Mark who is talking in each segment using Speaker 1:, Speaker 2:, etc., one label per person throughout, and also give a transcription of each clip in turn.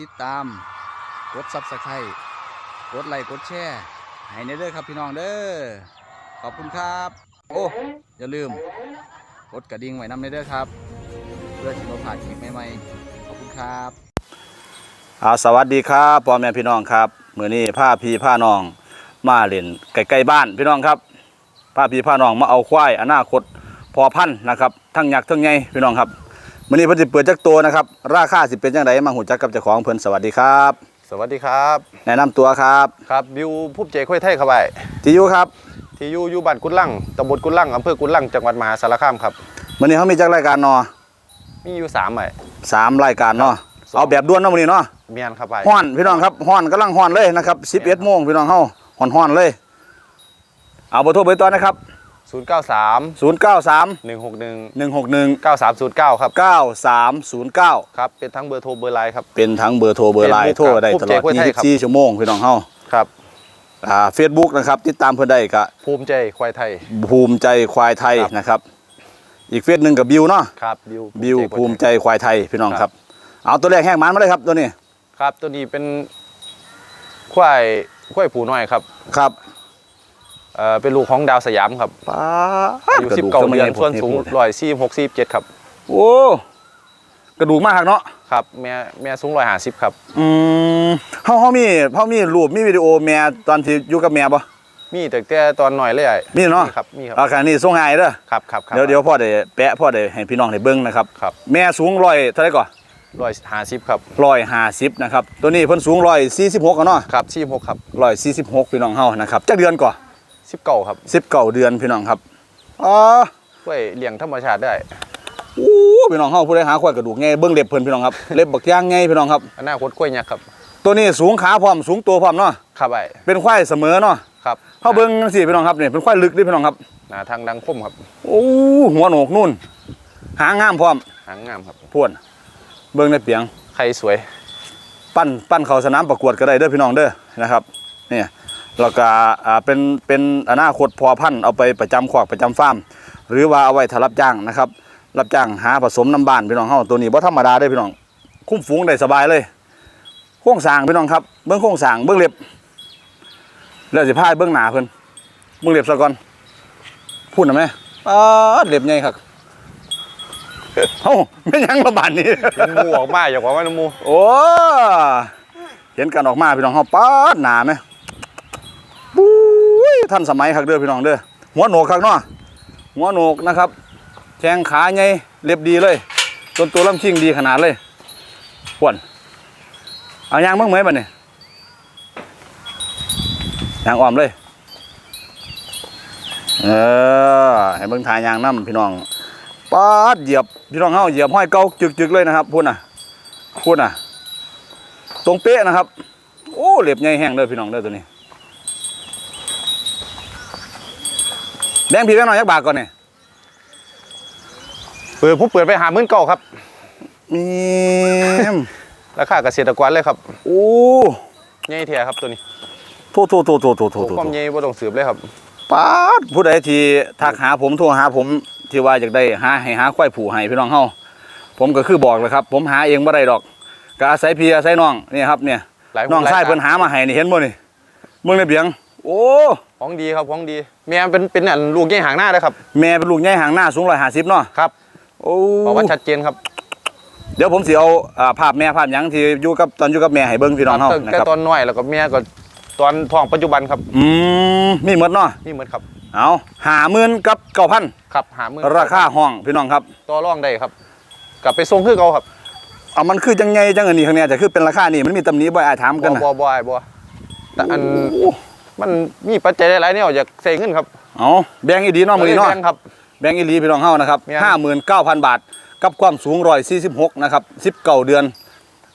Speaker 1: ติดตาม กดซับสไครต์กดไลค์กดแชร์ให้ในเด้อครับพี่น้องเด้อขอบคุณครับ โอ้อย่าลืม กดกระดิ่งไว้นำในเด้อครับ เพื่อที่เราผ่านคลิปใหม่ๆขอบคุณครับ
Speaker 2: อาสวัสดีครับพ่อแม่พี่น้องครับมื้อนี้พาพี่พาน้อง มาเล่นใกล้ๆบ้านพี่น้องครับพาพี่พาน้องมาเอาควายอนาคตพอพันธ์นะครับ ทั้งยักษ์ทั้งใหญ่พี่น้องครับ มื้อนี้เพิ่นสิเปิดจักตัวนะครับ ราคาสิเป็นจังไดมาหูจักกับเจ้าของเพิ่นสวัสดีครับ
Speaker 3: สวัสดีครับ
Speaker 2: แนะนำตัวครับ
Speaker 3: ครับบิวผู้เจค่อยไทยครับไอ้
Speaker 2: ที่อยู่ครับ
Speaker 3: ที่อยู่อยู่บ้านกุดลังตำบลกุดลังอำเภอกุดลังจังหวัดมหาสารคามครับ
Speaker 2: มื้อนี้เฮามีจักรายการเนาะ
Speaker 3: มีอยู่สามไอ้
Speaker 2: สามรายการเนาะ
Speaker 3: สอง
Speaker 2: เอาแบบด่วนเนาะมื้อนี้เนาะ
Speaker 3: เมียนครับไอ้
Speaker 2: ฮ้อนพี่น้องครับฮ้อนกำลังฮ้อนเลยนะครับ11โมงพี่น้องเฮาฮ้อนๆเลย เอาเบอร์โทรเบอร์ตัวนะครับ
Speaker 3: ศูนย์เก้าสาม
Speaker 2: 093
Speaker 3: หนึ่งหกหนึ่ง
Speaker 2: 161
Speaker 3: เก้าสามศูนย์เก้าครับ
Speaker 2: 9309
Speaker 3: ครับเป็นทั้งเบอร์โทรเบอร์ไลน์ครับ
Speaker 2: เป็นทั้งเบอร์โทรเบอร์ไลน์
Speaker 3: Facebook
Speaker 2: โทรได้
Speaker 3: ครับ
Speaker 2: ตลอด
Speaker 3: ภูมิใจกล้วยไทยครับ
Speaker 2: 24 ชั่วโมงพี่น้องเฮา
Speaker 3: ครับ
Speaker 2: อ่า Facebook นะครับ ติดตามเพิ่นได้ก็
Speaker 3: ภูมิใจควายไทย
Speaker 2: ภูมิใจควายไทย
Speaker 3: ครับ
Speaker 2: นะครับ อีกเฟซหนึงกับบิวเนาะ
Speaker 3: ครับบิว
Speaker 2: บิวภูมิใจ
Speaker 3: ควายไทย
Speaker 2: ควายไทยพี่น้อง
Speaker 3: ค
Speaker 2: ค
Speaker 3: รั
Speaker 2: รับบเอาตัวแรกแห้งมันมาเลยครับตัวนี้
Speaker 3: ครับ ตัวนี้เป็นควายควายผูน้อยครับ
Speaker 2: ครับ
Speaker 3: เอ่อเป็นลูกของดาวสยามครับ
Speaker 2: ป้า
Speaker 3: อายุสิบเก้าเดือนส่วนสูงร้อยสี่หกสี่เจ็ดครับ
Speaker 2: โอ้กระดูกมากเนาะ
Speaker 3: ครับแม่แม่สูงร้อยห้าสิบครับ
Speaker 2: อืมเฮาเฮามีเฮามีรูปมีวิดีโอแม่ตอนที่อยู่กับแม่บ่
Speaker 3: มีแต่แต่ตอนหน่อยเลยไอ้
Speaker 2: มีเนาะ
Speaker 3: ครับมีครับ
Speaker 2: อาการนี้ส่งให้เด้อ
Speaker 3: ครับครับครับ
Speaker 2: เดี๋ยวเดี๋ยวพ่อได้แปะพ่อได้ให้พี่น้องได้เบิ่งนะครับ
Speaker 3: ครับ
Speaker 2: แม่สูงร้อยเท่าไหร่ก่อน
Speaker 3: ร้อยห้าสิบครับ
Speaker 2: ร้อยห้าสิบนะครับตัวนี้เพิ่นสูงร้อยสี่สิบหกเนาะ
Speaker 3: ครับสี่หกครับ
Speaker 2: ร้อยสี่สิบหกพี่น้องเฮานะครับจักเดือนก่อน
Speaker 3: สิบเก้าครับ
Speaker 2: สิบเก้าเดือนพี่น้องครับอ๋อ
Speaker 3: ช่วยเลี้ยงธรรมชาติได้
Speaker 2: โอ้พี่น้องเฮาผู้ใดหาควายกระดูกไงเบิ่งเล็บเพิ่นพี่น้องครับเล็บบักย่างไงพี่น้องครับ
Speaker 3: อนาคตกล้วยยักษ์ครับ
Speaker 2: ตัวนี้สูงขาพร้อมสูงตัวพร้อมเนาะ
Speaker 3: ครับไอ้
Speaker 2: เป็นควายเสมอเนาะ
Speaker 3: ครับ
Speaker 2: เฮาเบิ่งจังซี่พี่น้องครับนี่เป็นควายลึกเด้พี่น้องครับ
Speaker 3: หนาทางดังคมครับ
Speaker 2: โอ้หัวโหนกนู่น หางงามพร้อม
Speaker 3: หางงามครับ
Speaker 2: พ่วนเบิ่งในเปียง
Speaker 3: ไข่สวย
Speaker 2: ปั้นปั้นเข้าสนามประกวดก็ได้เด้อพี่น้องเด้อนะครับเนี่ย แล้วก็อ่าเป็นเป็นอนาคตพอพันธุ์เอาไปประจำขวากประจำฟาร์มหรือว่าเอาไว้ถ้ารับจ้างนะครับ รับจ้างหาผสมน้ำบ้านพี่น้องเฮาตัวนี้บ่ธรรมดาเด้อพี่น้อง คุ้มฝูงได้สบายเลยโครงสร้างพี่น้องครับเบิ่งโครงสร้างเบิ่งเล็บแล้วสิพาไปเบิ่งหน้าเพิ่นเบิ่งเล็บซะก่อนพูดนะแม่ป๊าดเล็บใหญ่ครับเอ้าไม่นหยังระบาดนี้
Speaker 3: เห็นหมูออกมาอยากว่าว่าน้ำหมู
Speaker 2: โอ้ เห็นกันออกมาพี่น้องเฮาป๊าดหนาไหม ปุ้ยท่านสมัยคักเด้อพี่น้องเด้อหัวโหนกคักเนาะหัวโหนกนะครับแข้งขาใหญ่เล็บดีเลยต้นตัวลำชิงดีขนาดเลยปวนเอายางเบิ่งไหมบัดนี้ยางอ้อมเลย เออให้เบิ่งทายยางน้ำพี่น้องป๊าดเหยียบพี่น้องเฮาเหยียบห้อยเก่าจึกๆเลยนะครับพุ่นน่ะพูดน่ะ ตรงเป๊ะนะครับ โอ้เหล็บใหญ่แห้งเลยพี่น้องเด้อตัวนี้ แบงค์พี่แบงค์หน่อยยักบาทก่อนเนี่ย
Speaker 3: เปิดผู้เปิดไปหาหมื่นเก้าครับ
Speaker 2: มีม
Speaker 3: ราคาเกษตรกรเลยครับ
Speaker 2: โอ้
Speaker 3: ใหญ่เทียครับตัวนี้
Speaker 2: โทษโทษโทษโทษโทษโทษโทษ
Speaker 3: ความใหญ่บ่ต้องสืบเลยครับ
Speaker 2: ป้าดผู้ใดที่ทักหาผมโทรหาผมที่ว่าอยากได้หาให้หาควายผูให้พี่น้องเฮาผมก็คือบอกเลยครับ ผมหาเองบ่ได้ดอกก็อาศัยพี่อาศัยน้องนี่ครับเนี่ย
Speaker 3: หลายค
Speaker 2: น้อง
Speaker 3: หลาย
Speaker 2: ชาย
Speaker 3: ต
Speaker 2: เพิ่นหามาให้นี่เห็นบ่นี่เบิ่งในเบียง โอ้
Speaker 3: ของดีครับของดี แม่เป็นเป็นอันลูกใหญ่หางหน้าเลยครับ
Speaker 2: แม่เป็นลูกใหญ่หางหน้าสูง150เนาะ
Speaker 3: ครับ
Speaker 2: โอ้
Speaker 3: บอกว่าชัดเจนครับ
Speaker 2: เดี๋ยวผมสิเอาอ่าภาพแม่ภาพหยังที่อยู่กับตอนอยู่กับแม่ให้เบิ่งพี่น้องเฮา
Speaker 3: ตั้ง
Speaker 2: นะ
Speaker 3: แต่
Speaker 2: ครับ
Speaker 3: ตอนน้อยแล้วก็แม่ก็ตอนท้องปัจจุบันครับ
Speaker 2: อืมมีหมดเนาะ
Speaker 3: นี่เหมือนครับ
Speaker 2: เอาหาหมื่นกับเก้าพัน
Speaker 3: ครับหาหมื่น
Speaker 2: ราคาห้องพี่น้องครับ
Speaker 3: ต่อรองได้ครับ กลับไปส่งคือเขาครับ
Speaker 2: เอามันคือจังไงจังอันนี้ข้างเนี้ยจะคือเป็นราคานี่มันมีตำหนิบ่อ้ายถามกัน
Speaker 3: บ่
Speaker 2: นะ
Speaker 3: บ่บ่ไอ้บ่แต่อัน มันมีปัจจัยหลายๆแนวอยากใส่เงินครับ
Speaker 2: เอาแบ่งอีดีเนาะมื้อนี้เนาะ
Speaker 3: แบ่งครับ
Speaker 2: แบงก์อีหลีพี่น้องเฮานะครับ
Speaker 3: แม่น
Speaker 2: ห้าหมื่นเก้าพันบาท กับความสูงร้อยสี่สิบหกนะครับสิบเก้าเดือน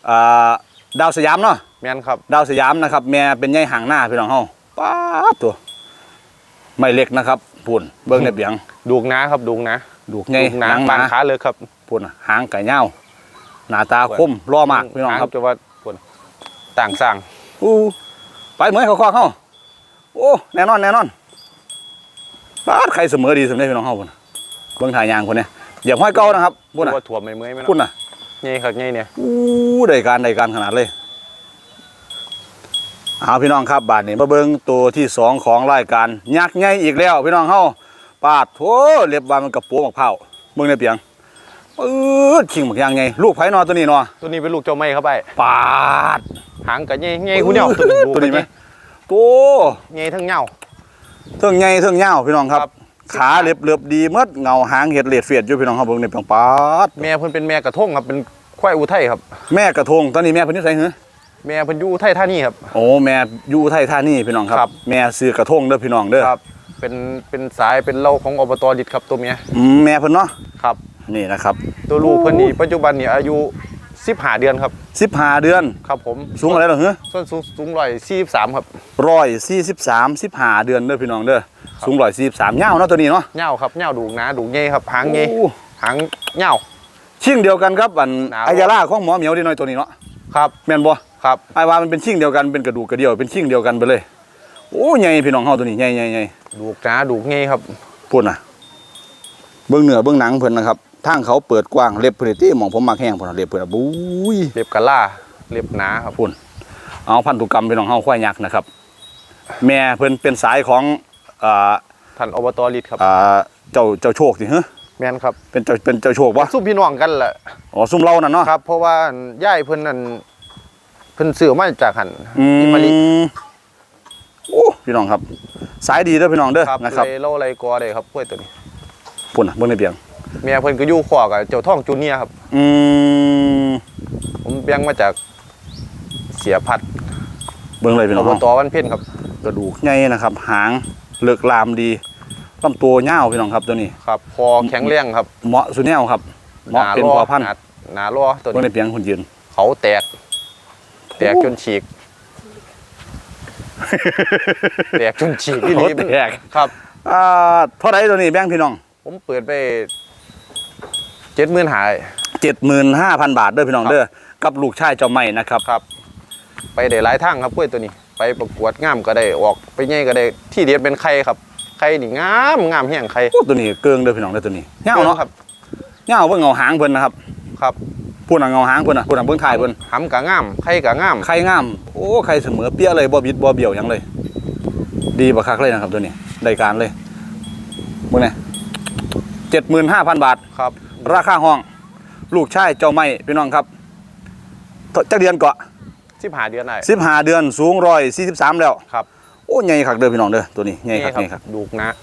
Speaker 2: อ่าดาวสยามเนาะ
Speaker 3: แม่นครับ
Speaker 2: ดาวสยามนะครับแม่เป็นใหญ่ห่างหน้าพี่น้องเฮาป้าดตัว ไม่เล็กนะครับปุ่นเบิ้งในเบียง
Speaker 3: ดูกหนาครับดูกหนา
Speaker 2: ดูกใหญ่
Speaker 3: ดูกหนา
Speaker 2: หนังห
Speaker 3: ปาน
Speaker 2: นา
Speaker 3: ขาเลยครับ
Speaker 2: ปุ่นน่ะหางไก่เน่าวหน้าตาคมล่อมากพี่น้องครับ
Speaker 3: หาจะว่าปวดต่างสั่ง
Speaker 2: อู้ไปเหมือนเขาคว้าเข้า โอ้แน่นอนแน่นอนป้าดใครเสมอดีเสมอพี่น้องเฮาปุ่นน่ะเบิ้งถ่ายยางคนเนี้ยอย่าห้อยเก้านะครับปุ่นน่ะ
Speaker 3: ว่าถ่วมไม่เมื่อยไหม
Speaker 2: ปุ่น
Speaker 3: เนาะ
Speaker 2: น่ะ
Speaker 3: นี่ครับนี่เนี่ย
Speaker 2: อู้ได้การได้การขนาดเลยเอาพี่น้องครับบาทนี้มาเบิ่งตัวที่สองของรายการยักษ์ใหญ่อีกแล้ว พี่น้องเฮาปาดโถเรียบว่ามันกระโปรงมะพร้าวเบิ่งในเปียงปื๊ดขิงบักอยางไงลูกไผนอตัวนี้เนาะ
Speaker 3: ตัวนี้เป็นลูกเจ้าไม้ครับไอ้
Speaker 2: ปาด
Speaker 3: หางกับใหญ่ใหญ่คุณเนี่ยตัวนี้ดู
Speaker 2: ตัวนี้ไหม
Speaker 3: กั
Speaker 2: ตัว
Speaker 3: ใหญ่ทั้งเหงา
Speaker 2: เทิงใหญ่เทิงยาวพี่น้องครับ
Speaker 3: ครับ
Speaker 2: ขาเรียบเรียบดีหมดเงาหางเห็ดเลดเฟียดอยู่พี่น้องครับเบิ่งในเปียงปาด
Speaker 3: แม่เพิ่นเป็นแม่กระทงครับเป็นควายอุทัยครับ
Speaker 2: แม่กระทงตอนนี้แม่เพิ่นอยู่ไสเหรอ
Speaker 3: แม่เพิ่นอยู่อุทัยท่านี่ครับ
Speaker 2: โอ้แม่อยู่ไทยท่านี่พี่น้องค
Speaker 3: ครั
Speaker 2: รับ
Speaker 3: บ
Speaker 2: แม่ซื้อกระทงเด้อพี่น้องเด้อ
Speaker 3: ครับ เป็นเป็นสายเป็นเล่าของอบตดิดครับตัวเมีย
Speaker 2: อืมแม่เพิ่นเนาะ
Speaker 3: ครับ
Speaker 2: นี่นะครับ
Speaker 3: ตัวลูกเพิ่นนี่ปัจจุบันนี่อายุ 15เดือนครับ
Speaker 2: 15เดือน
Speaker 3: ครับผม
Speaker 2: สูงอะไรเหรอเฮ้ย
Speaker 3: ส่วนสูงสูงร้อยสี่สิบสามครับ
Speaker 2: ร้อยสี่สิบสามสิบห้าเดือนเด้อพี่น้องเด้อสูงร้อยสี่สิบสามเงาวเนาะตัวนี้เนาะ
Speaker 3: เหงาครับเหงาดูกหนาดูกใหญ่ครับหางใหญ่
Speaker 2: โอ้
Speaker 3: หางเหงา
Speaker 2: ชิ่งเดียวกันครับอัน
Speaker 3: หนาว
Speaker 2: อายาล่าของหมอเหมียวดีน้อยตัวนี้เนาะ
Speaker 3: ครับ
Speaker 2: แม่นบ่
Speaker 3: ครับ
Speaker 2: ไอ้ว่ามันเป็นชิ่งเดียวกันเป็นกระดูกกระเดี่ยวเป็นชิ่งเดียวกันไปเลยโอ้ใหญ่พี่น้องเฮาตัวนี้ใหญ่ใหญ่ใหญ่
Speaker 3: ดูกหนาดูกใหญ่ครับ
Speaker 2: พูดน่ะเบื้องเหนือเบื้องหนังเพิ่นนะครับ ทางเขาเปิดกว้างเล็บเพิ่นที่หมองผมมักแห้งพุ่นนะเล็บเพิ่นน่ะบุ้ย
Speaker 3: เล็บกะล่าเล็บหนาครับ
Speaker 2: พุ่นเอาพันธุกรรมพี่น้องเฮาควายยักษ์นะครับ แม่เพิ่นเป็นสายของอ่า
Speaker 3: ท่านอบตลิดครับ
Speaker 2: อ่าเจ้าเจ้าโชคสิฮะ
Speaker 3: แม่นครับ
Speaker 2: เป็นเจ้าเป็นเจ้าโชคบ่
Speaker 3: สู้พี่น้องกันแหละ
Speaker 2: อ๋อซุ่มเรานั่นเนาะ
Speaker 3: ครับเพราะว่าย่ายเพิ่นนั่นเพิ่นซื้อมาจากหัน
Speaker 2: อื
Speaker 3: อิมามลิ
Speaker 2: โอ้พี่น้องครับ สายดีเด้อพี่น้องเด้อ
Speaker 3: ครับ
Speaker 2: นะครับ
Speaker 3: เลยเล่าอะไรกอได้ครับกล้วยตัวนี้
Speaker 2: พุ่นน่ะเบิ่งในเบียง
Speaker 3: แม่เพิ่นก็อยู่ขวากับเจ้าท่องจูเนียร์ครับ
Speaker 2: อืม
Speaker 3: ผมเบี้ยงมาจากเสียพัด
Speaker 2: เบิ่งเลยพี่น้
Speaker 3: อ
Speaker 2: อง
Speaker 3: บ
Speaker 2: เฮา
Speaker 3: ตวันเพ่นครับ
Speaker 2: กระดูกใหญ่นะครับ หางเลือกลามดีลำตัวยาวพี่น้องครับตัวนี้
Speaker 3: ครับคอแข็งแรงครับ
Speaker 2: เหมาะสุดแนวครับ เหมาะเป็น
Speaker 3: ห
Speaker 2: พอพันธุ์
Speaker 3: หาหนาล้อตัว
Speaker 2: เบิ่งใน
Speaker 3: นี้
Speaker 2: เบียงคนยืน
Speaker 3: เขาแตก แตกจนฉีก แตกจนฉีกที่
Speaker 2: โอ้
Speaker 3: นี่
Speaker 2: แตก
Speaker 3: ครับ
Speaker 2: อ่าเท่าไหร่ตัวนี้แบ่งพี่น้อง
Speaker 3: ผมเปิดไป เจ็ดหมื่นหาย
Speaker 2: 75,000บาทเด้อพี่น้อง
Speaker 3: ครับ
Speaker 2: เด้อกับลูกชายเจ้าไม่นะครับ
Speaker 3: ครับ ไปได้หลายทางครับกล้วยตัวนี้ ไปประกวดงามก็ได้ออกไปใหญ่ก็ได้ที่เดียดเป็นไข่ครับไข่นี่งามงามแห้งไข่
Speaker 2: โอ้ตัวนี้เกิงเด้อพี่น้องเด้อตัวนี้ยาวเนาะ
Speaker 3: ครับ
Speaker 2: ยาวเบิ่งเงาหางเพิ่นนะครับ
Speaker 3: ครับ
Speaker 2: พูดน่ะเงาหางเพิ่นน่ะพูดน่ะเบิ่งถ่ายเพิ่น
Speaker 3: หำกะงามไข่กะงาม
Speaker 2: ไข่งามโอ้ไข่เสมอเปี้ยเลยบ่บิดบ่เบี้ยวหยังเลย ดีบักคักเลยนะครับตัวนี้ได้การเลยเบิ่งนี่75,000บาท
Speaker 3: ครับ
Speaker 2: ราคาห้อง ลูกชายเจ้าไม่พี่น้องครับจักเดือนเกาะ
Speaker 3: สิบหาเดือนได้
Speaker 2: 15เดือนสูง143แล้ว
Speaker 3: ครับ
Speaker 2: โอ้ใหญ่คักเด้อพี่น้องเด้อตัวนี้ใหญ่คักใหญ่คัก
Speaker 3: ดูกนะ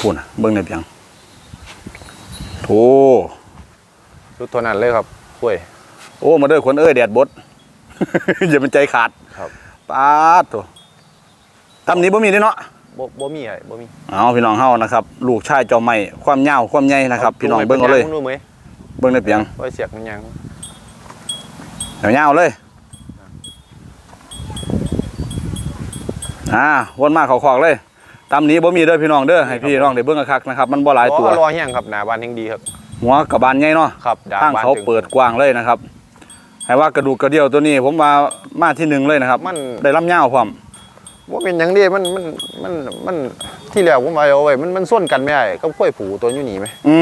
Speaker 2: พูดน่ะเบิ่งได้เพียงโธ
Speaker 3: รุดเท่านั้นเลยครับกล้วย
Speaker 2: โอ้มาเด้อคนเอ้ยแดดบดอย่าเป็นใจขาด
Speaker 3: ครับ
Speaker 2: ปาดโตัวตำนี้บ่มีเด้อเนาะ
Speaker 3: บ่บ่มีอะไรบ่มี
Speaker 2: เอาพี่น้องเฮานะครับ ลูกชายเจ้าไม่ความยาวความใหญ่นะครับ พี่น้องเบิ่งเอาเลย
Speaker 3: รู้ไหม
Speaker 2: เบิ่งได้เพียง
Speaker 3: ว่าเสียกมันยัง
Speaker 2: ยาวๆเลยอ่าวนมาเขาคอกเลยตำนี้บ่มีเด้อพี่น้องเด้อให้พี่น้องได้เบิ่งคักๆนะครับมันบ่หลายตัว
Speaker 3: รอรอแห้งครับหนาบานแห่งดีครับ
Speaker 2: หัวกับบานใหญ่เนาะ
Speaker 3: ครับดา
Speaker 2: ทาง
Speaker 3: บาน
Speaker 2: เขา
Speaker 3: ถึง
Speaker 2: เปิดกว้างเลยนะครับให้ว่ากระดูกกระเดี่ยวตัวนี้ ผมว่ามาที่หนึ่งเลยนะครับ
Speaker 3: มัน
Speaker 2: ได้ลำยาวพร้อม
Speaker 3: ว่าเป็นหยังดีมันมันมันมันที่แล้วผมเอาไว้มันมันส่วนกันไม่ได้ก็กล้วยผูตัวอยู่นี่ไหม
Speaker 2: อื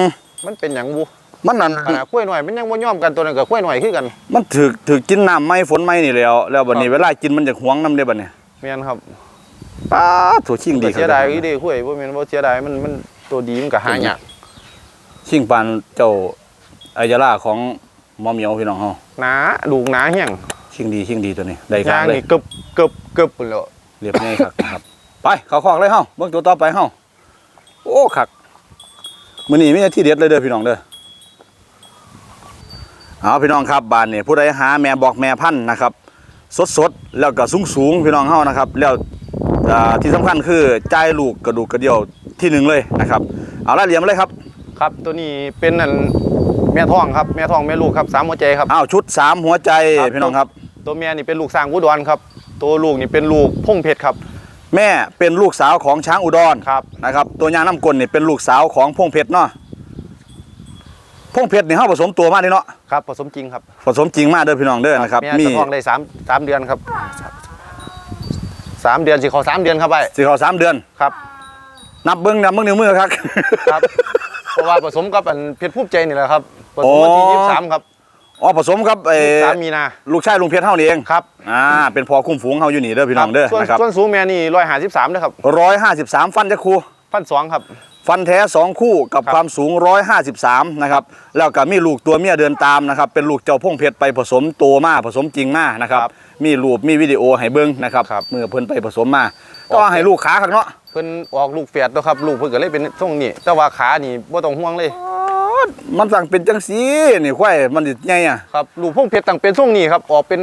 Speaker 2: ม
Speaker 3: มันเป็นหยังบุ
Speaker 2: มันนั่น
Speaker 3: ขนาดกล้วยหน่อยมันยังบ่ยอมกันตัวนั้นกับกล้วยหน่อยคือกัน
Speaker 2: มันถือถือกินน้ำไหม่ฝนไหม่นี่แล้ว แล้วบัดนี้
Speaker 3: ครับ
Speaker 2: เวลากินมันจะหวงน้ำเด้บัดนี้
Speaker 3: แม่นครับ
Speaker 2: ป้าดโถูชิงดี
Speaker 3: ก็เสียดายอีเด้กล้วยบ่แม่นบ่เสียดายมันมันตัวดีมันก็หายาก
Speaker 2: ชิงปานเจ้าอายาล่าของหมอเหมียวพี่น้องเฮา
Speaker 3: หนาดูกหนาแห้ง
Speaker 2: ชิงดีชิงดีตัวนี้ได้กายา
Speaker 3: รง
Speaker 2: เลย
Speaker 3: นี่กึบกึบกึบพุ่นแล้ว
Speaker 2: เรียบง่ายครับนะครับ ไปเขาคอกเลยเฮาเบิ่งตัวต่อไปเฮาโอ้คักมื้อนี้มีแต่ที่เด็ดเลยเด้อพี่น้องเด้อเอาพี่น้องครับบ้านนี่ผู้ใดหาแม่บอกแม่พันธุ์นะครับ สดๆแล้วก็สูงๆพี่น้องเฮานะครับ แล้วอ่าที่สำคัญคือจ่ายลูกกระดูกกระเดี่ยวที่หนึ่งเลยนะครับ เอาละเรียมเลยครับ
Speaker 3: ครับตัวนี้เป็นอันแม่ท้องครับแม่ท้องแม่ลูกครับสามหัวใจครับ
Speaker 2: อ้าวชุดสามหัวใจ
Speaker 3: ครับ
Speaker 2: พี่น้องครับ
Speaker 3: ตัวแม่นี่เป็นลูกสร้างอุดรครับ ตัวลูกนี่เป็นลูกพงเพชรครับ
Speaker 2: แม่เป็นลูกสาวของช้างอุดร
Speaker 3: ครับ
Speaker 2: นะครับ ตัวยางน้ำกลนี่เป็นลูกสาวของพงเพชรเนาะพงเพชรนี่เฮาผสมตัวมาเด้เนาะ
Speaker 3: ครับผสมจริงครับ
Speaker 2: ผสมจริงมากเด้อพี่น้องเด้อนะครับ
Speaker 3: แม่
Speaker 2: มี
Speaker 3: จะท้องได้สามสามเดือนครับสามเดือนสิเขาสามเดือนครับไป
Speaker 2: สิเขาสามเดือน
Speaker 3: ครับ
Speaker 2: นับเบิ้งนับเบิ้งนิ้วมือครับ
Speaker 3: ครับ เพราะว่าผสมกับอันเพชรภูมิใจนี่แหละครับผสมวันที่
Speaker 2: อ๋อ
Speaker 3: ยี่สิบสามครับ
Speaker 2: อ๋อผสมครับไอ้
Speaker 3: สามมีนา
Speaker 2: ลูกชายลุงเพชรเฮานี่เอง
Speaker 3: ครับ
Speaker 2: อ่า เป็นพอคุ้มฝูงเฮาอยู่นี่เด้อพี่น้องเด้อ
Speaker 3: ส่วน
Speaker 2: นะครับ
Speaker 3: ส่วนสูงแม่นี่ร้อยห้าสิบสามนะครับ
Speaker 2: ร้อยห้าสิบสามฟันจะครู
Speaker 3: พันสองครับ
Speaker 2: ฟันแท้สองคู่กับ
Speaker 3: ครับ
Speaker 2: ความสูงร้อยห้าสิบสามนะครับ แล้วก็มีลูกตัวเมียเดินตามนะครับ เป็นลูกเจ้าพงเพชรไปผสมตัวมาผสมจริงมานะครับ
Speaker 3: ครับ
Speaker 2: มีรูปมีวิดีโอให้เบิ้งนะครับ
Speaker 3: ครับ
Speaker 2: เมื่อเพิ่นไปผสมมาก็ให้ลูกขาข้างเนาะ
Speaker 3: เพิ่นออกลูกแฝดตัวครับ ลูกเพิ่นก็เลยเป็นทรงนี้แต่ว่าขานี่บ่ต้องห่วงเลย
Speaker 2: มันสั่งเป็นจังสีนี่ควายมันสิใหญ่อะ
Speaker 3: ครับลูกพงเพชรต่างเป็นทรงนี้ครับออกเป็น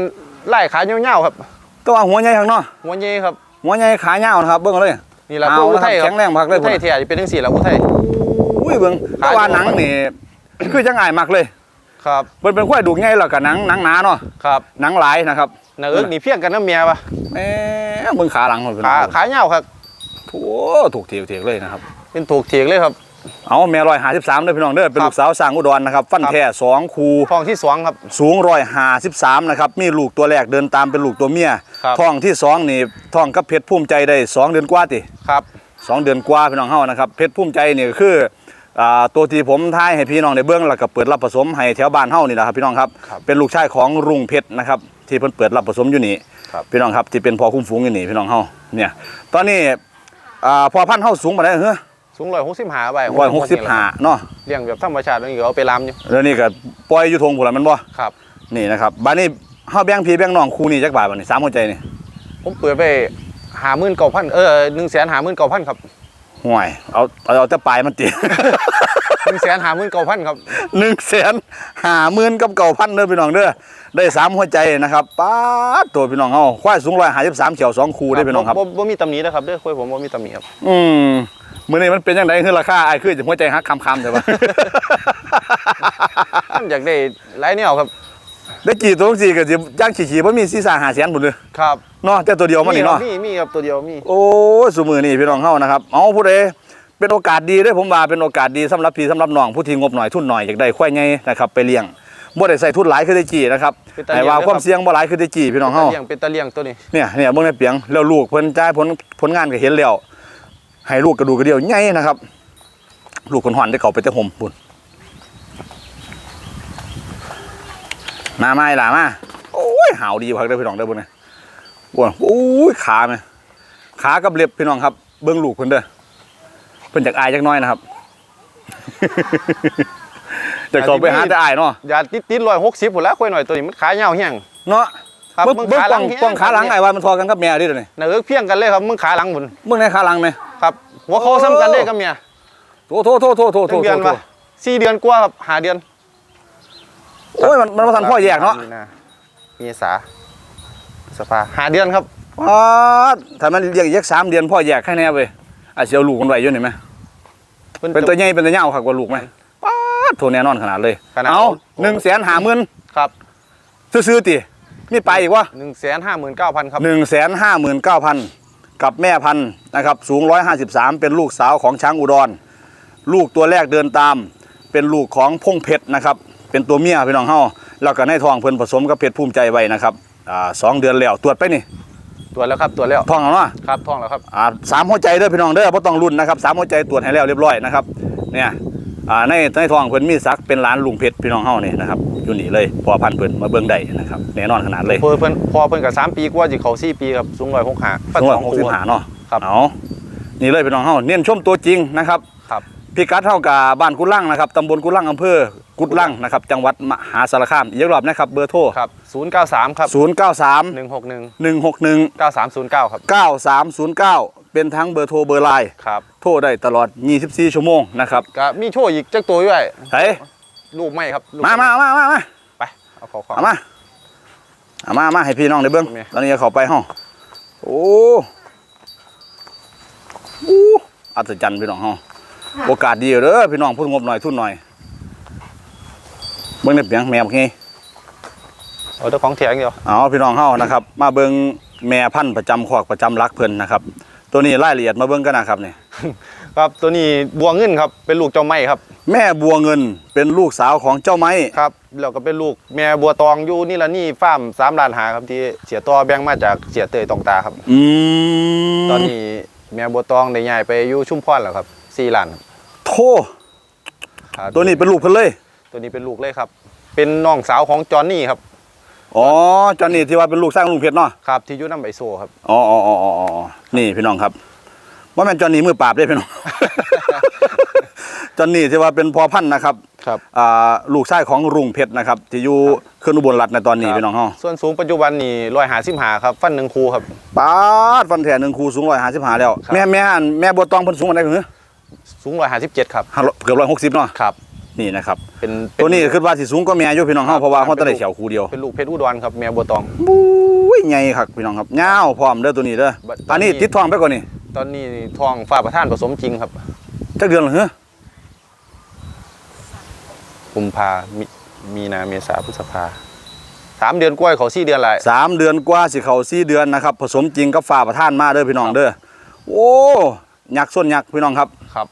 Speaker 3: ลายขายาวๆครับ
Speaker 2: แตัวาหัวใหญ่ข้างเนาะ
Speaker 3: หัวเย่ครับ
Speaker 2: หัวใหญ่ขายาวนะครับเบิ้งเอาเลย
Speaker 3: นี่แหละ
Speaker 2: เอา
Speaker 3: ตัวอุทัย
Speaker 2: ละ
Speaker 3: ค
Speaker 2: ครับ
Speaker 3: รับ
Speaker 2: แข็งแรงมากเลย
Speaker 3: อุทัยแท้จะเป็นจังซี่แหละอุทัย
Speaker 2: อุ้ยเบิ้งแต่ว่าหนังนี่คือจังอายมากเลย
Speaker 3: ครับ
Speaker 2: มันเป็นควายดุกใหญ่แล้วก็หนังหนังหนาเนาะ
Speaker 3: ครับ
Speaker 2: หนังหลายนะครับ
Speaker 3: หน้าเอิกนี่เพียงกันน้ำเมียปะ
Speaker 2: แหมเบิ้งขาหลังมันเป็น
Speaker 3: ขาขายาวครับ
Speaker 2: โอ้ถูกเถียงเถียงเลยนะครับ
Speaker 3: เป็นถูกเถียงเลยครับ
Speaker 2: เอาแม่ร้อยหาสิบสามเด้อพี่น้องเด้อเป็น
Speaker 3: ครับ
Speaker 2: ลูกสาวสร้างอุดรนะครับฟัน
Speaker 3: ครับ
Speaker 2: แท้สองคู
Speaker 3: ทองที่สองครับ
Speaker 2: สูงร้อยหาสิบสามนะครับมีลูกตัวแรกเดินตามเป็นลูกตัวเมีย
Speaker 3: ครับ
Speaker 2: ท้องที่สองนี่ท้องกับเพชรภูมิใจได้สองเดือนกว่าติ
Speaker 3: ครับ
Speaker 2: สองเดือนกว่าพี่น้องเฮานะครับเพชรภูมิใจนี่ก็คืออ่าตัวที่ผมทายให้พี่น้องได้เบื้องแล้วก็เปิดรับผสมให้แถวบ้านเฮานี่แหละครับพี่น้องครับ
Speaker 3: ครับ
Speaker 2: เป็นลูกชายของรุ่งเพชรนะครับที่เพิ่นเปิดรับผสมอยู่นี่
Speaker 3: ครับ
Speaker 2: พี่น้องครับที่เป็นพ่อคุ้มฝูงอยู่นี่พี่น้องเฮาเนี่ยตอนนี้อ่าพ่อพันธุ์เฮาสูงมาได้เหรอ
Speaker 3: สูงร้อยหกสิบห้าไป
Speaker 2: ร้อยหกสิบห้าเนาะ
Speaker 3: เลี้ยงแบบธรรมชาติแล้วนี่ก็เอาไปลามอยู่
Speaker 2: แล้วนี่ก็ปล่อยอยู่ทงพุ่นละแมันบ่
Speaker 3: ครับ
Speaker 2: นี่นะครับบ้านนี้เฮาแบ่งพี่แบ่งน้องคู่นี่จักบาทบัดนี้สามหัวใจนี่
Speaker 3: ผมเปิดไปหาหมื่นเก้าพันเออหนึ่งแสนหาหมื่นเก้าพันครับ
Speaker 2: ห่วยเอาเอาเอาแต่ปลายมันติ
Speaker 3: หนึ่งแสนหาหมื่นเก้าพันครับ
Speaker 2: หนึ่งแสนห้าหมื่นกับเก่าพันเด้อพี่น้องเด้อได้สามหัวใจนะครับป้าดตัวพี่น้องเฮาควายสูงร้อยห้าสิบสามเฉียวสองคู่ได้อพี่น้องครับ
Speaker 3: บ่มีตำหนินะครับเด้อคุยผมบ่มีตำหนิครับ
Speaker 2: อืม มื้อนี้มันเป็นยังไงคือราคาไอ้คือจะหัวใจฮักคำคำใช่ปะ
Speaker 3: มันอยากได้หลายแนวครับ
Speaker 2: ได้กี่ตัวสี่ก็สิย่างขี่ๆบ่มีซีซ่าหาแสนหมดเลย
Speaker 3: ครับ
Speaker 2: เนาะแต่ตัวเดียวมันนี่เนาะ
Speaker 3: มีมีครับตัวเดียวมี
Speaker 2: โอ้ยสุมือนี่พี่น้องเฮานะครับเอาผู้ใดเป็นโอกาสดีเด้อผมว่าเป็นโอกาสดีสำหรับพี่สำหรับน้องผู้ที่งบหน่อยทุนหน่อยอยากได้ควายใหญ่นะครับไปเลี้ยงบ่ได้ใส่ทุนหลายคือได้จีนะครับให้ว่าความเสี่ยงบ่หลายคือได้จีพี่น้องเฮา
Speaker 3: เลี้ยงเป็นตะเลี้ยงตัวนี้
Speaker 2: เนี่ยเนี่ยเบิ่งในเปียงแล้วลูกเพิ่นจ่ายผลผลงานก็เห็นแล้ว ให้ลูกกระดูกกระเดียวใหญ่นะครับ ลูกคนหอนได้เขาไปแต่ห่มปุ่นมามาอีหล่ามาโอ้ยหาวดีพักเด้อพี่น้องเด้อบุญนะโอ้ยโอ้ยขาไหมขากับเล็บพี่น้องครับ เบิ่งลูกเพิ่นเด้อเพิ่นจากอายจักหน้อยนะครับจะเขาไปหาแต่อายเนาะ
Speaker 3: อย่าติดติดร้อยหกสิบหมดแล้วคุยหน่อยตัวนี้มันขายาวแห้ง
Speaker 2: เนาะ
Speaker 3: ครับ
Speaker 2: เบิ่ง
Speaker 3: มึง
Speaker 2: เบิ่ง
Speaker 3: ขาห
Speaker 2: ก
Speaker 3: ลั
Speaker 2: ล้อง
Speaker 3: งแห้ง
Speaker 2: กล้องขาหลังไอ้ว่ามันทอกันกับแม่ดิเด้อนี่
Speaker 3: หน้าเอิกเพียงกันเลยครับมึงขาหลังบุญ
Speaker 2: เบิ่งในขาหลังไหม
Speaker 3: ครับหัวเขาซ้ำกันเลยกับเมีย
Speaker 2: โถโถโถโถโถโถ
Speaker 3: ตั้งเดือน
Speaker 2: โถ
Speaker 3: วะสี่เดือนกว่าครับหาเดือน
Speaker 2: โอ้ยมันมันมาทันพ่อแยกเนาะ
Speaker 3: เมีษาสภาหาเดือนครับ
Speaker 2: อ๋อถ้ามันเรียกแยกสามเดือนพ่อแยกแค่แน่เว้ยอาจจะเอาลูกมันไว้อยู่นี่ไหมเป็นตัวใหญ่เป็นตัวเหี่ยวขักกว่าลูกไหมป๊าดโถแน่นอนขนาดเลย
Speaker 3: ขนาด
Speaker 2: เอาหนึ่งแสนหาหมื่น
Speaker 3: ครับ
Speaker 2: ซื้อๆติ มีไปอีกวะ
Speaker 3: หนึ่งแสนห้าหมื่นเก้าพันครับ
Speaker 2: หนึ่งแสนห้าหมื่นเก้าพันกับแม่พันธุ์นะครับสูงร้อยห้าสิบสามเป็นลูกสาวของช้างอุดร ลูกตัวแรกเดินตาม เป็นลูกของพงเพชรนะครับ เป็นตัวเมียพี่น้องเฮาแล้วก็ในท้องเพิ่นผสมกับเพชรภูมิใจไว้นะครับอ่าสองเดือนแล้วตรวจไปนี่
Speaker 3: ตัวจแล้วครับตัวจแล้ว
Speaker 2: ท้องแล้วเนาะ
Speaker 3: ครับท่องแล้วครับ
Speaker 2: อ่าสามหัวใจเด้อพี่น้องเด้อบ่ต้องรุ่นนะครับสามหัวใจตรวจให้แล้วเรียบร้อยนะครับเนี่ยอ่า ในในท้องเพิ่นมีศักดิ์เป็นหลานลุงเพชรพี่น้องเฮานี่นะครับอยู่นี่เลยพอพันธุ์เพิ่นมาเบิ่งได้นะครับแน่นอนขนาดเลย
Speaker 3: เพิ่นเพิ่นพอเพิ่นกับสามปีกว่าจิเขาสี่ปีครับสูงร้อยหกหา
Speaker 2: สองร้อยหกสิบห้าเนาะ
Speaker 3: ครับ
Speaker 2: เอานี่เลยพี่น้องเฮาเน้นชมตัวจริงนะครับ
Speaker 3: ครับ
Speaker 2: พิกัดเท่ากับบ้านกุดลังนะครับตำบลกุดลังอำเภอกุดลังนะครับจังหวัดมหาสารคามอีกรอบนะครับเบอร์โทร
Speaker 3: ครับศูนย์เก้าสามครับ
Speaker 2: 093
Speaker 3: หนึ่งหกหนึ่ง
Speaker 2: 161
Speaker 3: เก้าสามศูนย์เก้าครับ
Speaker 2: 9309 เป็นทั้งเบอร์โทรเบอร์ไลน์
Speaker 3: ครับ
Speaker 2: โทรได้ตลอด 24 ชั่วโมงนะครับ
Speaker 3: ก็มีโชว์อีกจักตัวด้วย
Speaker 2: เฮ้ย
Speaker 3: ลูกไม่ครับลูก
Speaker 2: มามามามามา
Speaker 3: ไปเอาขอความ
Speaker 2: เอามาเอามาเอามาให้พี่น้องได้เบิ้ง
Speaker 3: แม่
Speaker 2: ตอนนี้เขาไปห้องโอ้โอ้อัศจรรย์พี่น้องห้องโอกาสดีเด้อพี่น้องพูดงบหน่อยทุนหน่อยเบิ้งได้เปียงแมวไง
Speaker 3: เอาแต่ของแถงเดียว
Speaker 2: เอาพี่น้องเฮานะครับ มาเบิ่งแม่พันธุ์ประจำขอกประจำรักเพิ่นนะครับ ตัวนี้รายละเอียดมาเบิ่งกันนะครับนี่
Speaker 3: ครับตัวนี้บัวเงินครับเป็นลูกเจ้าไม้ครับ
Speaker 2: แม่บัวเงินเป็นลูกสาวของเจ้าไม้
Speaker 3: ครับแล้วก็เป็นลูกแม่บัวตองอยู่นี่ละนี่ฟาร์มสามล้านหาครับที่เสียต่อแบ่งมาจากเสียเตยตองตาครับ
Speaker 2: อืม
Speaker 3: ตอนนี้แม่บัวตองได้ย้ายไปอยู่ชุมพรแล้วครับสี่ล้านครับ
Speaker 2: โท
Speaker 3: ครับ
Speaker 2: ตัวนี้เป็นลูกเพิ่นเลย
Speaker 3: ตัวนี้เป็นลูกเลยครับ เป็นน้องสาวของจอห์นนี่ครับ
Speaker 2: อ๋อจอนนี่ที่ว่าเป็นลูกสร้างลุงเพชรเนาะ
Speaker 3: ครับที่อยู่น้ำไอโซครับ
Speaker 2: อ๋ออ๋ออ๋ออ๋ออ๋อนี่พี่น้องครับว่าแม่นจอนนี่มือปราบได้พี่น้อง จอนนี่ที่ว่าเป็นพ่อพันธุ์นะครับ
Speaker 3: ครับ
Speaker 2: อ่าลูกชายของรุ่งเพชรนะครับที่อยู่เครื่องอุบลรัฐในตอนนี้พี่น้องเฮา
Speaker 3: ส่วนสูงปัจจุบันนี่ร้อยหาสิบหาครับ ฟันหนึ่งคูครับ
Speaker 2: ปาดฟันแถหนึ่งครูสูงร้อยห้าสิบห้าแล้ว
Speaker 3: ครับ
Speaker 2: แม่แม่อันแม่บัวตองเพิ่นสูงอันใดคือ
Speaker 3: สูงร้อยหาสิบเจ็ดครับ
Speaker 2: ห้าร้อยเกือบร้อยหกสิบเนาะ
Speaker 3: ครับ
Speaker 2: นี่นะครับ
Speaker 3: เป็น
Speaker 2: ตัวนี้คือว่าสิสูงก็แม่อยู่พี่น้อง
Speaker 3: ครั
Speaker 2: เฮา
Speaker 3: บ
Speaker 2: เพราะว่า
Speaker 3: ครับ
Speaker 2: เฮาตะได้เขียวคูเดียว
Speaker 3: เป็นลูกเพชรอุดรครับแม่บัวตอง
Speaker 2: บุ้ยใหญ่คักพี่น้องครับยาวพร้อมเด้อตัวนี้เด้อ
Speaker 3: บัด
Speaker 2: อันนี้
Speaker 3: ตอนนี้
Speaker 2: ติดทองไปก่อนนี่
Speaker 3: ตอนนี้ทองฟ้าประท่านผสมจริงครับ
Speaker 2: จักเดือนเหรอเฮ้อ
Speaker 3: กุมภามีมีนาเมษาพฤษภาสามเดือนกล้วยเขาสี่เดือนไร
Speaker 2: สามเดือนกว่าสิเข้าสี่เดือนนะครับผสมจริงกับฝ่าประทานมาเด้อพี่น้องเด้อโอ้ยักษ์ส้นยักษ์พี่น้องครับ
Speaker 3: ครับ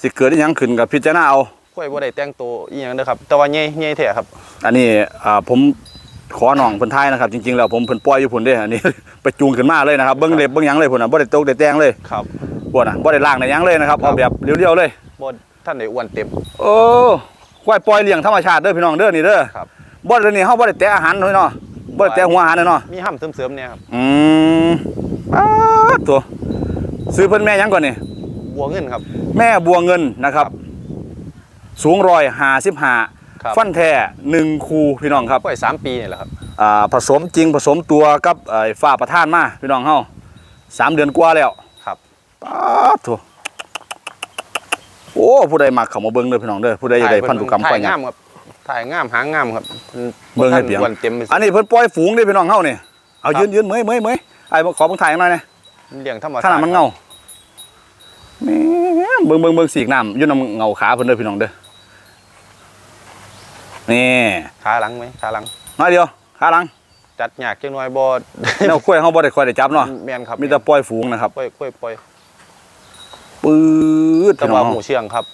Speaker 2: สิเกิดอีหยังขึ้นกับพิจารณาเอา
Speaker 3: กล้วยบ่ได้แต่งตัวอีหยังเด้อครับ แต่ว่าใหญ่ใหญ่แท้ครับ
Speaker 2: อันนี้อ่าผมขอหน่องเพิ่นทายนะครับ จริงๆแล้วผมเพิ่นปล่อยอยู่พุ่นเด้ออันนี้ ไปจูงขึ้นมาเลยนะครับเบิ่งเล็บเบิ่งหยังเลยพุ่นน่ะบ่ได้ตกได้แต่งเลย
Speaker 3: ครับ
Speaker 2: พุ่นน่ะบ่ได้ล้างได้หยังเลยนะครับ
Speaker 3: ครับ
Speaker 2: เอาแบบเรียวๆเลย
Speaker 3: บ่ท่านได้อ้วนเต็ม
Speaker 2: โอ้ควายปล่อยเลี้ยงธรรมชาติเด้อพี่น้องเด้อนี่เด้อ
Speaker 3: ครับ
Speaker 2: บ่ได้นี่เฮาบ่ได้แตะอาหารเลยเนาะบ่ได้แตะหัวอาหารเลยเนาะ
Speaker 3: มีห้ำเสริมๆเนี่ยครับ
Speaker 2: อืมอ้าดตัว ซื้อเพิ่นแม่หยังก่อนนี่
Speaker 3: บัวเงินครับ
Speaker 2: แม่บัวเงินนะครับ สูงร้อยห้าสิบห้า
Speaker 3: ครับ
Speaker 2: ฟันแท้หนึ่งคูพี่น้องครับ
Speaker 3: กล้วยสามปีนี่แหละครับ
Speaker 2: อ่าผสมจริงผสมตัวกับไอ้ฝ้าประทานมาพี่น้องเฮาสามเดือนกว่าแล้ว
Speaker 3: ครับ
Speaker 2: ป๊าดโถโอ้ผู้ใดมักเข้ามาเบิ่งเด้อพี่น้องเด้อผู้ใดอยากได้พันธุกรรม
Speaker 3: ถ่า
Speaker 2: ก้อยยหยั
Speaker 3: งางมครับถ่ายงามหางงามครับ
Speaker 2: เบิ่งให้
Speaker 3: ท่าน
Speaker 2: เปียง
Speaker 3: อ้วนเต็มไป
Speaker 2: อันนี้เพิ่นปล่อยฝูงเด้อพี่น้องเฮานี่เอา
Speaker 3: ครับ
Speaker 2: ยืนยืนเมยเมยเมยไอ้ขอเบิ่งถ่ายหน่อยนะ
Speaker 3: เลี้ยงธรรมชาติ
Speaker 2: ขนาดมันเงาแหม่เบิ่งเบิ่งเบิ่งสีกน้ำอยู่นํเงาขาเพิ่นเด้อพี่น้องเด้อ นี่
Speaker 3: ขาหลังไหมขาหลัง
Speaker 2: น้อยเดียวขาหลัง
Speaker 3: จัดยากจังน้อยบ่
Speaker 2: แนวกล้วยเฮาบ่ได้ค่อยได้จับเนาะ
Speaker 3: แม่นครับ
Speaker 2: มีแต่ปล่อยฝูงนะครับ
Speaker 3: กล้วยกล้วยปล่อย
Speaker 2: ปื๊ด
Speaker 3: แต่
Speaker 2: พี่น้
Speaker 3: ว่า
Speaker 2: อง
Speaker 3: หมูเชื่องครับ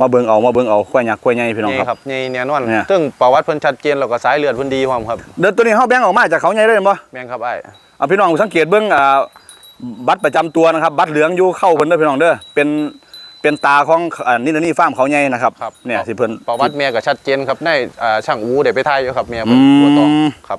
Speaker 2: มาเบิ่งเอามาเบิ่งเอากล้วยยักษ์กล้วยใหญ่พี่น้อง
Speaker 3: นี่
Speaker 2: ครับ
Speaker 3: ครับนี่แน่นอน
Speaker 2: เนี่ย
Speaker 3: ซึ่งประวัติเพิ่นชัดเจนแล้วก็สายเลือดเพิ่นดีพร้อมครับ
Speaker 2: เดินตัวนี้เฮาแบ่งออกมาจากเขาใหญ่ได้บ่
Speaker 3: แม่นครับไอ้าย
Speaker 2: เอาพี่น้องสังเกตเบิ่งอ่าบัตรประจำตัวนะครับ บัตรเหลืองอยู่เข้าเพิ่นเด้อพี่น้องเด้อเป็น เป็นตาของอ่านี่นะนี่ฟาร์มเขาใหญ่นะครับ
Speaker 3: ครับ
Speaker 2: เนี่ยสิเพิ่น
Speaker 3: ประวัติแม่ก็ชัดเจนครับในอ่าช่างอูได้ไปถ่ายอยู่ครับแม่
Speaker 2: อื
Speaker 3: เพิ่น
Speaker 2: ม
Speaker 3: บ่ต้องครับ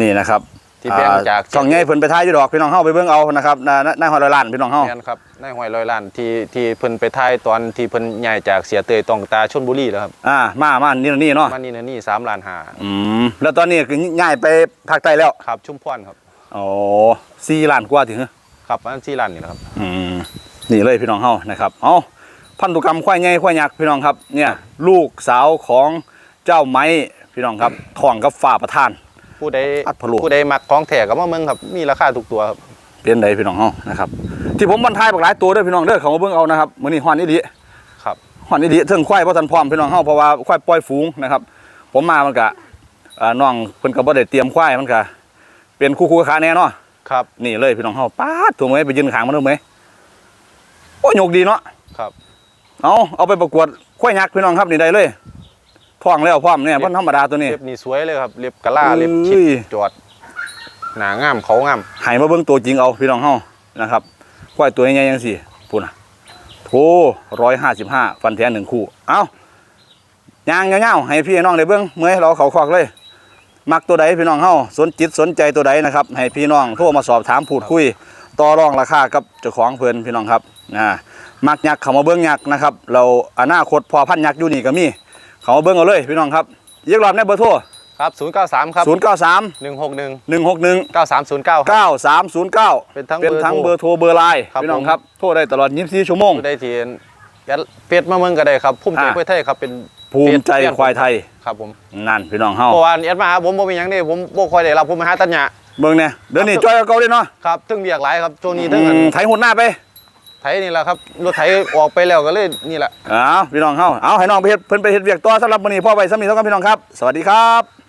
Speaker 2: นี่นะครับ
Speaker 3: ที่แบ่งจาก
Speaker 2: อ่ช่องใหญ่เพิ่นไปท้ายอยู่ดอกพี่น้องเฮาไปเบิ่งเอานะครับนายนายฮอดร้อยล้านพี่น้องเฮา
Speaker 3: แม่นครับในห้วยร้อยล้านที่ที่เพิ่นไปถ่ายตอนที่เพิ่นย้ายจากเสียเตยตองตาชลบุรีแล้วครับ
Speaker 2: อ่ามามานี่นะนี่เนาะ
Speaker 3: มานี่นะนี่3ล้านห้า
Speaker 2: อืมแล้วตอนนี้คือย้ายไปภาคใต้แล้ว
Speaker 3: ครับ ชุมพรครับ
Speaker 2: อ๋อ4ล้านกว่าถึง
Speaker 3: ครับอัน4ล้านนี่แหละครับ
Speaker 2: อืม นี่เลยพี่น้องเฮานะครับเอาพันธุกรรมควายใหญ่ควายยักษ์พี่น้องครับเนี่ยลูกสาวของเจ้าไม้พี่น้องครับทองกับฝ่าประทาน
Speaker 3: ผู้ใด
Speaker 2: อัดพะโล้
Speaker 3: ผู้ใดมักของแท้ก็มาเมืองครับ มีราคาทุกตัวครับ
Speaker 2: เป็นไดพี่น้องเฮานะครับที่ผมบรรทายบักหลายตัวเด้อพี่น้องเด้อเขามาเบิ่งเอานะครับมื้อนี้ฮ้อนอีหลี
Speaker 3: ครับ
Speaker 2: ฮ้อนอีหลีเทิงควายบ่ทันพร้อมพี่น้องเฮาเพราะว่าควายปล่อยฝูงนะครับผมมามันก็อ่าน้องเพิ่นก็บ่ได้เตรียมควายมันก็เป็นคู่ๆขาแน่เนาะ
Speaker 3: ครับ
Speaker 2: นี่เลยพี่น้องเฮาป๊าดตัวเมยไปยืนขางมันเด้อเมย โอ้ยยกดีเนาะ
Speaker 3: ครับ
Speaker 2: เอาเอาไปประกวดควายยักษ์พี่น้องครับนี่ได้เลยท้องแล้วพร้อมเนี่ยมันธรรมดาตัวนี้
Speaker 3: เล็บนี่สวยเลยครับ เล็บกะล่า
Speaker 2: เอ้ย
Speaker 3: เล็บชิดจอด หนางามเขางาม
Speaker 2: ใหายมาเบิ่งตัวจริงเอาพี่น้องเฮานะครับควายตัวใหญ่ๆจังซี่พูดนะโถร้อยห้าสิบห้าฟันแท้หนึ่งคู่ เอายางเงาๆให้พี่น้องได้เบิ่งเมื่อเราเขาคอกเลย มักตัวใดพี่น้องเฮาสนจิตสนใจตัวใดนะครับ ให้พี่น้องโทรมาสอบถามพูดคุย ต่อรองราคากับเจ้าของเพิ่นพี่น้องครับ นะมักยักษ์เขามาเบิ่งยักษ์นะครับ เราอนาคตพอพันยักษ์อยู่นี่ก็มี เขามาเบิ่งเอาเลยพี่น้องครับยีกรอบในเบอร์โทร
Speaker 3: ครับ093ครับ
Speaker 2: 0 9 3
Speaker 3: 161
Speaker 2: 1 6 1
Speaker 3: 9309ครับ
Speaker 2: 9 3 0 9
Speaker 3: เป็นทั้ง
Speaker 2: เป็นทั้งเบอร์โทรเบอร์ไลน์
Speaker 3: ครับ
Speaker 2: พี่น้อง
Speaker 3: ผม
Speaker 2: ครับโทรได้ตลอด 24 ชั่วโมง
Speaker 3: ผู้ได้ที่แอดเฟซมาเมืองก็ได้ครับพุ่มเท
Speaker 2: อ่า
Speaker 3: เพื่อไทยครับเป็น
Speaker 2: ภูมิใจควายไทย
Speaker 3: ครับผม
Speaker 2: นั่นพี่น้องเฮา
Speaker 3: เพราะว่าแอดมาหาผมบ่มีหยังเด้ผมบ่ค่อยได้รับผมมาหาตัญญา
Speaker 2: เบิ่งเนี่ยเดี๋ยวนี้จ้อยเอาเก่าเด้เนาะ
Speaker 3: ครับถึงเรียกหลายครับช่วงนี้ถึง
Speaker 2: อื
Speaker 3: กัน
Speaker 2: มไถหุ่นหน้าไป
Speaker 3: ไถนี่แหละครับรถไถออกไปแล้วก็เลยนี่แหละ
Speaker 2: เอาพี่น้องเฮาเอาให้น้องไปเฮ็ดเพิ่นไปเฮ็ดเวียกต่อสำหรับมื้อนี้พ่อไปสามีเท่ากันพี่น้องครับ สวัสดีครับ